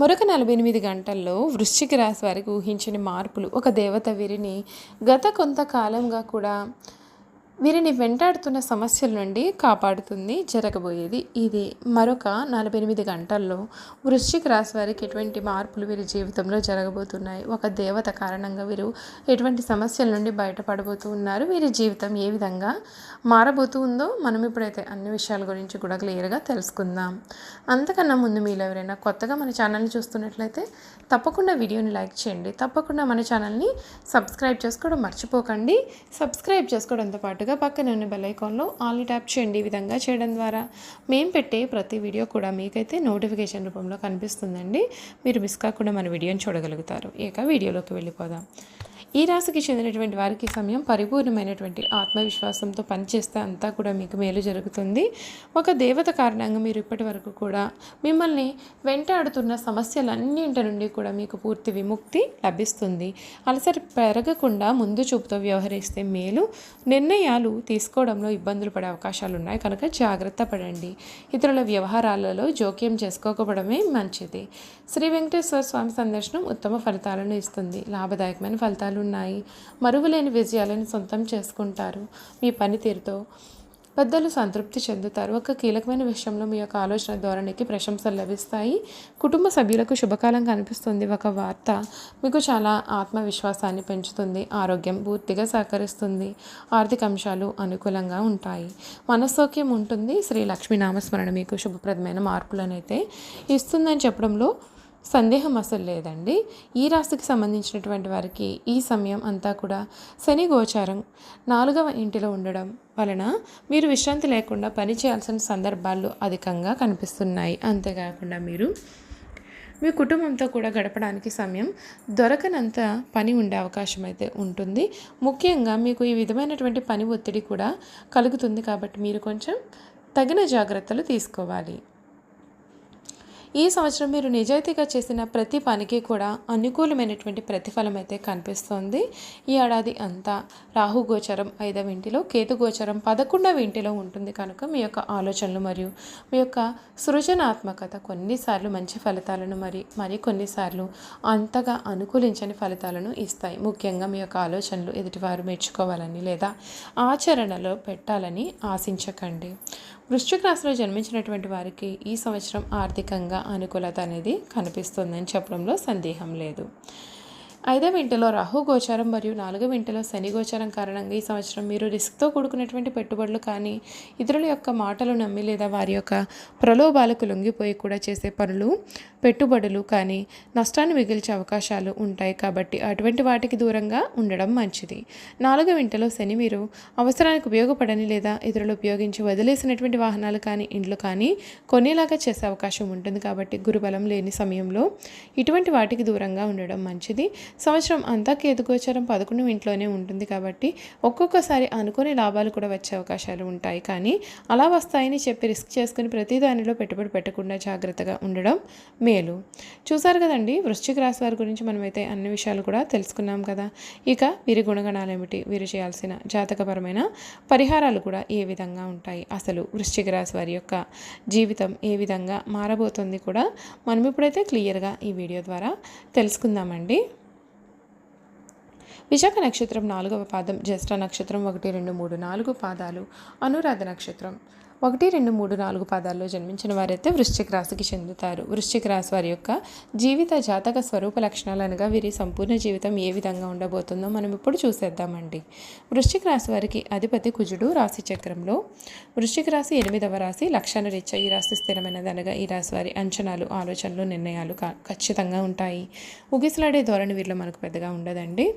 మరొక నలభై ఎనిమిది గంటల్లో వృశ్చిక రాశి వారికి ఊహించని మార్పులు. ఒక దేవత వీరిని గత కొంతకాలంగా కూడా వీరిని వెంటాడుతున్న సమస్యల నుండి కాపాడుతుంది జరగబోయేది ఇది. మరొక నలభై ఎనిమిది గంటల్లో వృశ్చిక రాశి వారికి ఎటువంటి మార్పులు వీరి జీవితంలో జరగబోతున్నాయి? ఒక దేవత కారణంగా వీరు ఎటువంటి సమస్యల నుండి బయటపడబోతూ ఉన్నారు? వీరి జీవితం ఏ విధంగా మారబోతూ ఉందో మనం ఇప్పుడైతే అన్ని విషయాల గురించి కూడా క్లియర్గా తెలుసుకుందాం. అంతకన్నా ముందు మీరు ఎవరైనా కొత్తగా మన ఛానల్ని చూస్తున్నట్లయితే తప్పకుండా వీడియోని లైక్ చేయండి. తప్పకుండా మన ఛానల్ని సబ్స్క్రైబ్ చేసుకోవడం మర్చిపోకండి. సబ్స్క్రైబ్ చేసుకోవడంతో పాటుగా పక్కన ఉన్న బెల్ ఐకాన్లో ఆల్ని ట్యాప్ చేయండి ఈ విధంగా చేయడం ద్వారా. మేము పెట్టే ప్రతి వీడియో కూడా మీకైతే నోటిఫికేషన్ రూపంలో కనిపిస్తుందండి. మీరు మిస్ కాకుండా మన వీడియోని చూడగలుగుతారు. ఇక వీడియోలోకి వెళ్ళిపోదాం. ఈ రాశికి చెందినటువంటి వారికి సమయం పరిపూర్ణమైనటువంటి ఆత్మవిశ్వాసంతో పనిచేస్తే అంతా కూడా మీకు మేలు జరుగుతుంది. ఒక దేవత కారణంగా మీరు ఇప్పటి వరకు కూడా మిమ్మల్ని వెంటాడుతున్న సమస్యలన్నింటి నుండి కూడా మీకు పూర్తి విముక్తి లభిస్తుంది. అలసరి పెరగకుండా ముందు చూపుతో వ్యవహరిస్తే మేలు. నిర్ణయాలు తీసుకోవడంలో ఇబ్బందులు పడే అవకాశాలు ఉన్నాయి. కనుక జాగ్రత్త పడండి. ఇతరుల వ్యవహారాలలో జోక్యం చేసుకోకపోవడమే మంచిది. శ్రీ వెంకటేశ్వర స్వామి సందర్శనం ఉత్తమ ఫలితాలను ఇస్తుంది. లాభదాయకమైన ఫలితాలు ఉన్నాయి మరువలేని విజయాలను సొంతం చేసుకుంటారు. మీ పనితీరుతో పెద్దలు సంతృప్తి చెందుతారు. ఒక కీలకమైన విషయంలో మీ యొక్క ఆలోచన ధోరణికి ప్రశంసలు లభిస్తాయి. కుటుంబ సభ్యులకు శుభకాలం కనిపిస్తుంది ఒక వార్త మీకు చాలా ఆత్మవిశ్వాసాన్ని పెంచుతుంది. ఆరోగ్యం పూర్తిగా సహకరిస్తుంది. ఆర్థిక అంశాలు అనుకూలంగా ఉంటాయి. మనస్సౌక్యం ఉంటుంది. శ్రీ లక్ష్మీ నామస్మరణ మీకు శుభప్రదమైన మార్పులనైతే ఇస్తుందని చెప్పడంలో సందేహం అసలు లేదండి. ఈ రాశికి సంబంధించినటువంటి వారికి ఈ సమయం అంతా కూడా శని గోచారం నాలుగవ ఇంటిలో ఉండడం వలన మీరు విశ్రాంతి లేకుండా పని చేయాల్సిన సందర్భాలు అధికంగా కనిపిస్తున్నాయి. అంతేకాకుండా మీరు మీ కుటుంబంతో కూడా గడపడానికి సమయం దొరకనంత పని ఉండే అవకాశం అయితే ఉంటుంది. ముఖ్యంగా మీకు ఈ విధమైనటువంటి పని ఒత్తిడి కూడా కలుగుతుంది కాబట్టి మీరు కొంచెం తగిన జాగ్రత్తలు తీసుకోవాలి. ఈ సంవత్సరం మీరు నిజాయితీగా చేసిన ప్రతి పనికి కూడా అనుకూలమైనటువంటి ప్రతిఫలం అయితే కనిపిస్తోంది. ఈ ఏడాది అంతా రాహు గోచరం ఐదవ ఇంటిలో కేతు గోచరం పదకొండవ ఇంటిలో ఉంటుంది కనుక మీ యొక్క ఆలోచనలు మరియు మీ యొక్క సృజనాత్మకత కొన్నిసార్లు మంచి ఫలితాలను మరి మరి కొన్నిసార్లు అంతగా అనుకూలించని ఫలితాలను ఇస్తాయి. ముఖ్యంగా మీ యొక్క ఆలోచనలు ఎదుటివారు మెచ్చుకోవాలని లేదా ఆచరణలో పెట్టాలని ఆశించకండి. వృశ్చిక రాశిలో జన్మించినటువంటి వారికి ఈ సంవత్సరం ఆర్థికంగా అనుకూలత అనేది కనిపిస్తుందని చెప్పడంలో సందేహం లేదు. ఐదవ ఇంటిలో రాహు గోచారం మరియు నాలుగవ ఇంటిలో శని గోచారం కారణంగా ఈ సంవత్సరం మీరు రిస్క్తో కూడుకున్నటువంటి పెట్టుబడులు కానీ ఇతరుల యొక్క మాటలు నమ్మి లేదా వారి యొక్క ప్రలోభాలకు లొంగిపోయి కూడా చేసే పనులు పెట్టుబడులు కానీ నష్టాన్ని మిగిల్చే అవకాశాలు ఉంటాయి కాబట్టి అటువంటి వాటికి దూరంగా ఉండడం మంచిది. నాలుగవ ఇంటిలో శని మీరు అవసరానికి ఉపయోగపడని లేదా ఇతరులు ఉపయోగించి వదిలేసినటువంటి వాహనాలు కానీ ఇండ్లు కానీ కొనేలాగా చేసే అవకాశం ఉంటుంది కాబట్టి గురుబలం లేని సమయంలో ఇటువంటి వాటికి దూరంగా ఉండడం మంచిది. సంవత్సరం అంతా కేతుగోచరం పదకొండు ఇంట్లోనే ఉంటుంది కాబట్టి ఒక్కొక్కసారి అనుకోని లాభాలు కూడా వచ్చే అవకాశాలు ఉంటాయి. కానీ అలా వస్తాయని చెప్పి రిస్క్ చేసుకుని ప్రతి దానిలో పెట్టుబడి పెట్టకుండా జాగ్రత్తగా ఉండడం మేలు. చూసారు కదండి వృశ్చిక రాశి వారి గురించి మనమైతే అన్ని విషయాలు కూడా తెలుసుకున్నాం కదా. ఇక వీరి గుణగణాలు ఏమిటి? వీరు చేయాల్సిన జాతకపరమైన పరిహారాలు కూడా ఏ విధంగా ఉంటాయి? అసలు వృశ్చిక రాశి వారి యొక్క జీవితం ఏ విధంగా మారబోతుంది కూడా మనం ఇప్పుడైతే క్లియర్గా ఈ వీడియో ద్వారా తెలుసుకుందామండి. విశాఖ నక్షత్రం నాలుగవ పాదం జ్యేష్ఠ నక్షత్రం ఒకటి రెండు మూడు నాలుగు పాదాలు అనురాధ నక్షత్రం ఒకటి రెండు మూడు నాలుగు పాదాల్లో జన్మించిన వారైతే వృశ్చిక రాశికి చెందుతారు. వృశ్చిక రాశి వారి యొక్క జీవిత జాతక స్వరూప లక్షణాలు అనగా వీరి సంపూర్ణ జీవితం ఏ విధంగా ఉండబోతుందో మనం ఇప్పుడు చూసేద్దామండి. వృశ్చిక రాశి వారికి అధిపతి కుజుడు రాశి చక్రంలో. వృశ్చిక రాశి ఎనిమిదవ రాశి లక్షణ రీత్యా ఈ రాశి స్థిరమైనది అనగా ఈ రాశి వారి అంచనాలు ఆలోచనలు నిర్ణయాలు ఖచ్చితంగా ఉంటాయి. ఉగిసలాడే ధోరణి వీరిలో మనకు పెద్దగా ఉండదండి.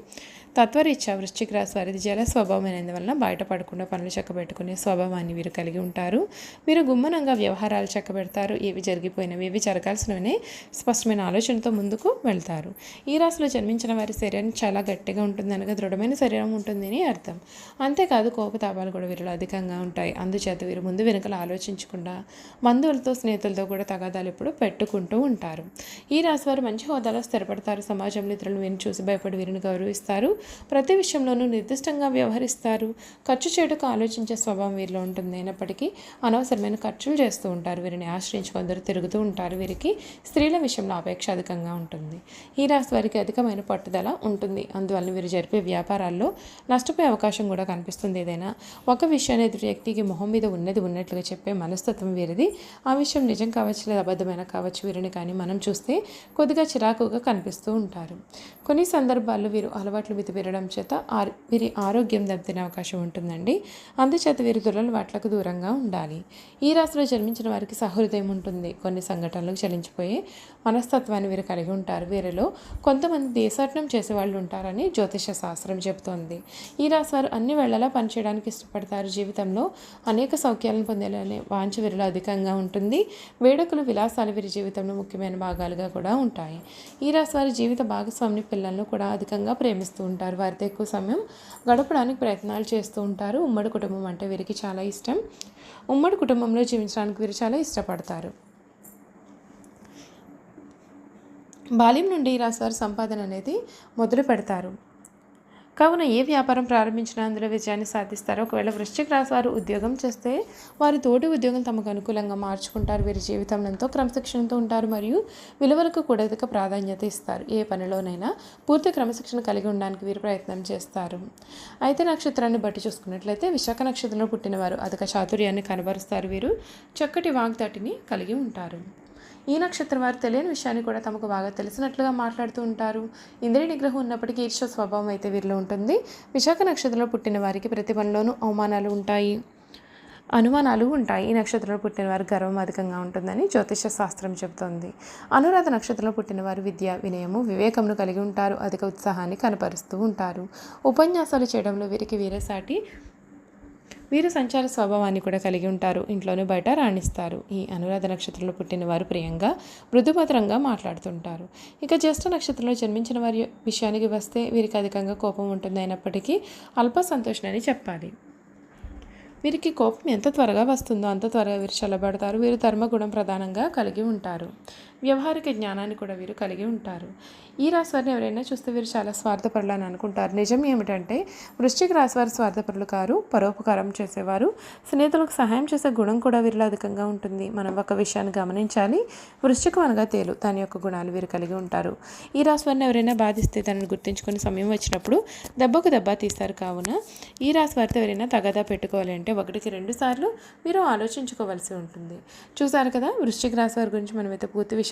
తత్వరీత్యా వృశ్చిక రాశి వారిది జల స్వభావం బయటపడకుండా పనులు చక్కబెట్టుకునే స్వభావాన్ని వీరు కలిగి ఉంటారు. వీరు గుమ్మనంగా వ్యవహారాలు చక్కబెడతారు. ఏవి జరిగిపోయినవి ఏవి జరగాల్సినవి స్పష్టమైన ఆలోచనతో ముందుకు వెళ్తారు. ఈ రాశిలో జన్మించిన వారి శరీరం చాలా గట్టిగా ఉంటుంది అనగా దృఢమైన శరీరం ఉంటుందని అర్థం. అంతేకాదు కోపతాపాలు కూడా వీరిలో అధికంగా ఉంటాయి. అందుచేత వీరు ముందు వెనుకలు ఆలోచించకుండా బంధువులతో స్నేహితులతో కూడా తగాదాలు ఎప్పుడు పెట్టుకుంటూ ఉంటారు. ఈ రాశి వారు మంచి హోదాలో స్థిరపడతారు. సమాజంలో ఇతరులను వీరిని చూసి భయపడి వీరిని గౌరవిస్తారు. ప్రతి విషయంలోనూ నిర్దిష్టంగా వ్యవహరిస్తారు. ఖర్చు చేయటకు ఆలోచించే స్వభావం వీరిలో ఉంటుంది. అయినప్పటికీ అనవసరమైన ఖర్చులు చేస్తూ ఉంటారు. వీరిని ఆశ్రయించి కొందరు తిరుగుతూ ఉంటారు. వీరికి స్త్రీల విషయంలో అపేక్ష అధికంగా ఉంటుంది. ఈ రాశి వారికి అధికమైన పట్టుదల ఉంటుంది. అందువల్ల వీరు జరిపే వ్యాపారాల్లో నష్టపోయే అవకాశం కూడా కనిపిస్తుంది. ఏదైనా ఒక విషయాన్ని ఎదుటి వ్యక్తికి మొహం మీద ఉన్నది ఉన్నట్లుగా చెప్పే మనస్తత్వం వీరిది. ఆ విషయం నిజం కావచ్చు లేదా అబద్ధమైన కావచ్చు వీరిని కానీ మనం చూస్తే కొద్దిగా చిరాకుగా కనిపిస్తూ ఉంటారు. కొన్ని సందర్భాల్లో వీరు అలవాట్లు పెరగడం చేత ఆర్ వీరి ఆరోగ్యం దెబ్బతినే అవకాశం ఉంటుందండి. అందుచేత వీరు దొరలు వాట్లకు దూరంగా ఉండాలి. ఈ రాశిలో జన్మించిన వారికి సహృదయం ఉంటుంది. కొన్ని సంఘటనలకు చలించిపోయే మనస్తత్వాన్ని వీరు కలిగి ఉంటారు. వీరిలో కొంతమంది దేశాటనం చేసే వాళ్ళు ఉంటారని జ్యోతిష శాస్త్రం చెబుతోంది. ఈ రాశి వారు అన్ని వేళలా పనిచేయడానికి ఇష్టపడతారు. జీవితంలో అనేక సౌఖ్యాలను పొందాలనే వాంఛ వీరిలో అధికంగా ఉంటుంది. వేడుకలు విలాసాలు వీరి జీవితంలో ముఖ్యమైన భాగాలుగా కూడా ఉంటాయి. ఈ రాశి వారి జీవిత భాగస్వామిని పిల్లలను కూడా అధికంగా ప్రేమిస్తూ ఉంటారు. వారితో ఎక్కువ సమయం గడపడానికి ప్రయత్నాలు చేస్తూ ఉంటారు. ఉమ్మడి కుటుంబం అంటే వీరికి చాలా ఇష్టం. ఉమ్మడి కుటుంబంలో జీవించడానికి వీరు చాలా ఇష్టపడతారు. బాల్యం నుండి ఈ సంపాదన అనేది మొదలు పెడతారు కావున ఏ వ్యాపారం ప్రారంభించినా అందులో విజయాన్ని సాధిస్తారు ఒకవేళ వృశ్చిక రాశి వారు ఉద్యోగం చేస్తే వారి తోటి ఉద్యోగం తమకు అనుకూలంగా మార్చుకుంటారు. వీరి జీవితంలో ఎంతో క్రమశిక్షణతో ఉంటారు మరియు విలువలకు కూడా అధిక ప్రాధాన్యత ఇస్తారు. ఏ పనిలోనైనా పూర్తి క్రమశిక్షణ కలిగి ఉండడానికి వీరు ప్రయత్నం చేస్తారు. అయితే నక్షత్రాన్ని బట్టి చూసుకున్నట్లయితే విశాఖ నక్షత్రంలో పుట్టినవారు అధిక చాతుర్యాన్ని కనబరుస్తారు. వీరు చక్కటి వాగ్దాటిని కలిగి ఉంటారు. ఈ నక్షత్రం వారు తెలియని విషయాన్ని కూడా తమకు బాగా తెలిసినట్లుగా మాట్లాడుతూ ఉంటారు. ఇంద్రియ నిగ్రహం ఉన్నప్పటికీ ఈర్ష్య స్వభావం అయితే వీరిలో ఉంటుంది. విశాఖ నక్షత్రంలో పుట్టిన వారికి ప్రతి పనిలోనూ అవమానాలు ఉంటాయి. అనుమానాలు ఉంటాయి. ఈ నక్షత్రంలో పుట్టిన వారు గర్వం అధికంగా ఉంటుందని జ్యోతిష శాస్త్రం చెబుతోంది. అనురాధ నక్షత్రంలో పుట్టిన వారు విద్య వినయము వివేకమును కలిగి ఉంటారు. అధిక ఉత్సాహాన్ని కనపరుస్తూ ఉంటారు. ఉపన్యాసాలు చేయడంలో వీరికి వీరసాటి వీరు సంచార స్వభావాన్ని కూడా కలిగి ఉంటారు. ఇంట్లోనే బయట రాణిస్తారు. ఈ అనురాధ నక్షత్రంలో పుట్టిన వారు ప్రియంగా మృదుభద్రంగా మాట్లాడుతుంటారు. ఇక జ్యేష్ఠ నక్షత్రంలో జన్మించిన వారి విషయానికి వస్తే వీరికి అధికంగా కోపం ఉంటుంది అయినప్పటికీ అల్ప సంతోషణని చెప్పాలి. వీరికి కోపం ఎంత త్వరగా వస్తుందో అంత త్వరగా వీరు చల్లబడతారు. వీరు ధర్మగుణం ప్రధానంగా కలిగి ఉంటారు. వ్యవహారిక జ్ఞానాన్ని కూడా వీరు కలిగి ఉంటారు. ఈ రాశి వారిని ఎవరైనా చూస్తే వీరు చాలా స్వార్థపరులు అని అనుకుంటారు. నిజం ఏమిటంటే వృశ్చిక రాశి వారు స్వార్థపరులు కారు పరోపకారం చేసేవారు. స్నేహితులకు సహాయం చేసే గుణం కూడా వీరిలో అధికంగా ఉంటుంది. మనం ఒక విషయాన్ని గమనించాలి. వృశ్చికం అనగా తేలు. దాని యొక్క గుణాలు వీరు కలిగి ఉంటారు. ఈ రాశి వారిని ఎవరైనా బాధిస్తే దానిని గుర్తించుకునే సమయం వచ్చినప్పుడు దెబ్బకు దెబ్బ తీస్తారు. కావున ఈ రాశి వారితో ఎవరైనా తగదా పెట్టుకోవాలి అంటే ఒకటికి రెండు సార్లు మీరు ఆలోచించుకోవాల్సి ఉంటుంది. చూసారు కదా వృశ్చిక రాశి వారి గురించి మనమైతే పూర్తి విషయం